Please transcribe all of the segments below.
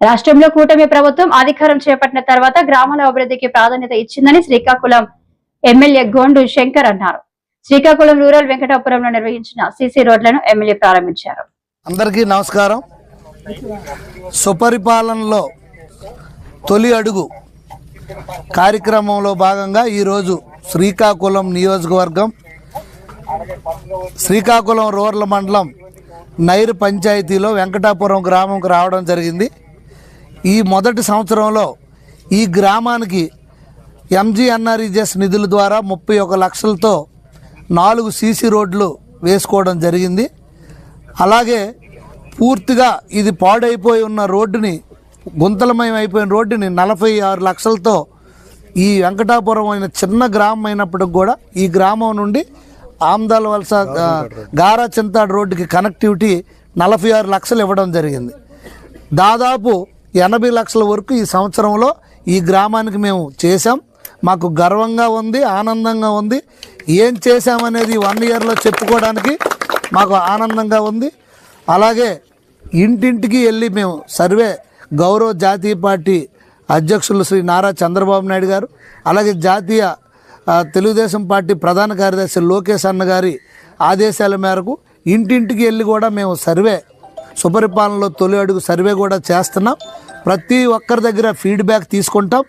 రాష్ట్రంలో కూటమి ప్రభుత్వం అధికారం చేపట్టిన తర్వాత గ్రామాల అభివృద్ధికి ప్రాధాన్యత ఇచ్చిందని శ్రీకాకుళం ఎమ్మెల్యే గోండు శంకర్ అన్నారు. శ్రీకాకుళం రూరల్ వెంకటాపురంలో నిర్వహించిన సీసీ రోడ్లను ఎమ్మెల్యే ప్రారంభించారు. అందరికీ నమస్కారం. సుపరిపాలనలో తొలి అడుగు కార్యక్రమంలో భాగంగా ఈరోజు శ్రీకాకుళం నియోజకవర్గం శ్రీకాకుళం రూరల్ మండలం నైరు పంచాయతీలో వెంకటాపురం గ్రామంకు రావడం జరిగింది. ఈ మొదటి సంవత్సరంలో ఈ గ్రామానికి ఎంజీఎన్ఆర్ఈజెస్ నిధుల ద్వారా ముప్పై ఒక లక్షలతో నాలుగు సీసీ రోడ్లు వేసుకోవడం జరిగింది. అలాగే పూర్తిగా ఇది పాడైపోయి ఉన్న రోడ్డుని గుంతలమయం అయిపోయిన రోడ్డుని నలభై ఆరు లక్షలతో ఈ వెంకటాపురం అయిన చిన్న గ్రామం అయినప్పటికి కూడా ఈ గ్రామం నుండి ఆమ్దాల వలస గారా చింతాడు రోడ్డుకి కనెక్టివిటీ నలభై ఆరు లక్షలు ఇవ్వడం జరిగింది. దాదాపు ఎనభై లక్షల వరకు ఈ సంవత్సరంలో ఈ గ్రామానికి మేము చేశాం. మాకు గర్వంగా ఉంది ఆనందంగా ఉంది. ఏం చేశామనేది వన్ ఇయర్లో చెప్పుకోవడానికి మాకు ఆనందంగా ఉంది. అలాగే ఇంటింటికి వెళ్ళి మేము సర్వే గౌరవ జాతీయ పార్టీ అధ్యక్షులు శ్రీ నారా చంద్రబాబు నాయుడు గారు అలాగే జాతీయ తెలుగుదేశం పార్టీ ప్రధాన కార్యదర్శి లోకేష్ అన్న గారి ఆదేశాల మేరకు ఇంటింటికి వెళ్ళి కూడా మేము సర్వే సుపరిపాలనలో తొలి అడుగు సర్వే కూడా చేస్తున్నాం. ప్రతి ఒక్కరి దగ్గర ఫీడ్బ్యాక్ తీసుకుంటాం.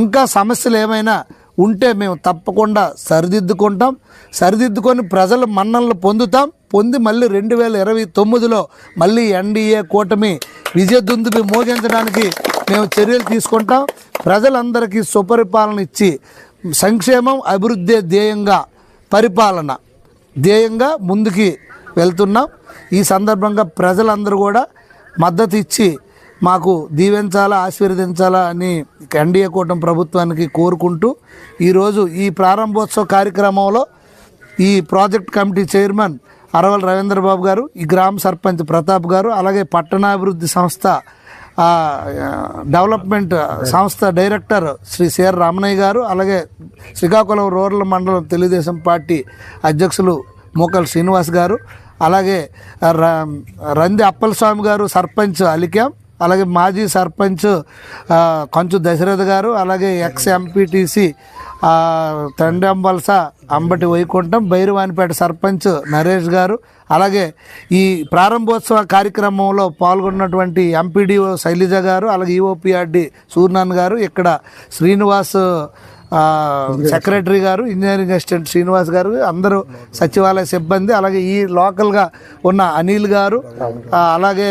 ఇంకా సమస్యలు ఏమైనా ఉంటే మేము తప్పకుండా సరిదిద్దుకుంటాం. సరిదిద్దుకొని ప్రజల మన్ననలు పొందుతాం. పొంది మళ్ళీ రెండు వేల ఇరవై తొమ్మిదిలో మళ్ళీ ఎన్డీఏ కూటమి విజయదుందుబి మోగించడానికి మేము చర్యలు తీసుకుంటాం. ప్రజలందరికీ సుపరిపాలన ఇచ్చి సంక్షేమం అభివృద్ధి ధ్యేయంగా పరిపాలన ధ్యేయంగా ముందుకి వెళ్తున్నాం. ఈ సందర్భంగా ప్రజలందరూ కూడా మద్దతు ఇచ్చి మాకు దీవించాలా ఆశీర్వదించాలా అని ఎన్డీఏ కూటమి ప్రభుత్వానికి కోరుకుంటూ ఈరోజు ఈ ప్రారంభోత్సవ కార్యక్రమంలో ఈ project committee chairman Araval Ravindrababu గారు ఈ గ్రామ సర్పంచ్ ప్రతాప్ గారు అలాగే పట్టణాభివృద్ధి సంస్థ డెవలప్మెంట్ సంస్థ డైరెక్టర్ శ్రీ సిఆర్ రామనయ్య గారు అలాగే శ్రీకాకుళం రూరల్ మండలం తెలుగుదేశం పార్టీ అధ్యక్షులు మోకల్ శ్రీనివాస్ గారు అలాగే ర- రంది అప్పలస్వామి గారు సర్పంచ్ అలికాం అలాగే మాజీ సర్పంచ్ కొంచెం కంచు దశరథ్ గారు అలాగే ఎక్స్ ఎంపీటీసీ తండంబల్స అంబటి వైకుంఠం బైరువానిపేట సర్పంచ్ నరేష్ గారు అలాగే ఈ ప్రారంభోత్సవ కార్యక్రమంలో పాల్గొన్నటువంటి ఎంపీడీఓ శైలజ గారు అలాగే ఈఓపిఆర్డి సూర్నాన్ గారు ఇక్కడ శ్రీనివాస్ సెక్రటరీ గారు ఇంజనీరింగ్ అసిస్టెంట్ శ్రీనివాస్ గారు అందరూ సచివాలయ సిబ్బంది అలాగే ఈ లోకల్గా ఉన్న అనిల్ గారు అలాగే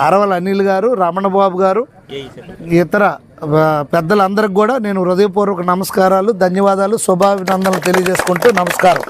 అరవల్ అనిల్ గారు రమణబాబు గారు ఇతర పెద్దలందరికి కూడా నేను హృదయపూర్వక నమస్కారాలు ధన్యవాదాలు శుభాభినందనలు తెలియజేసుకుంటూ నమస్కారం.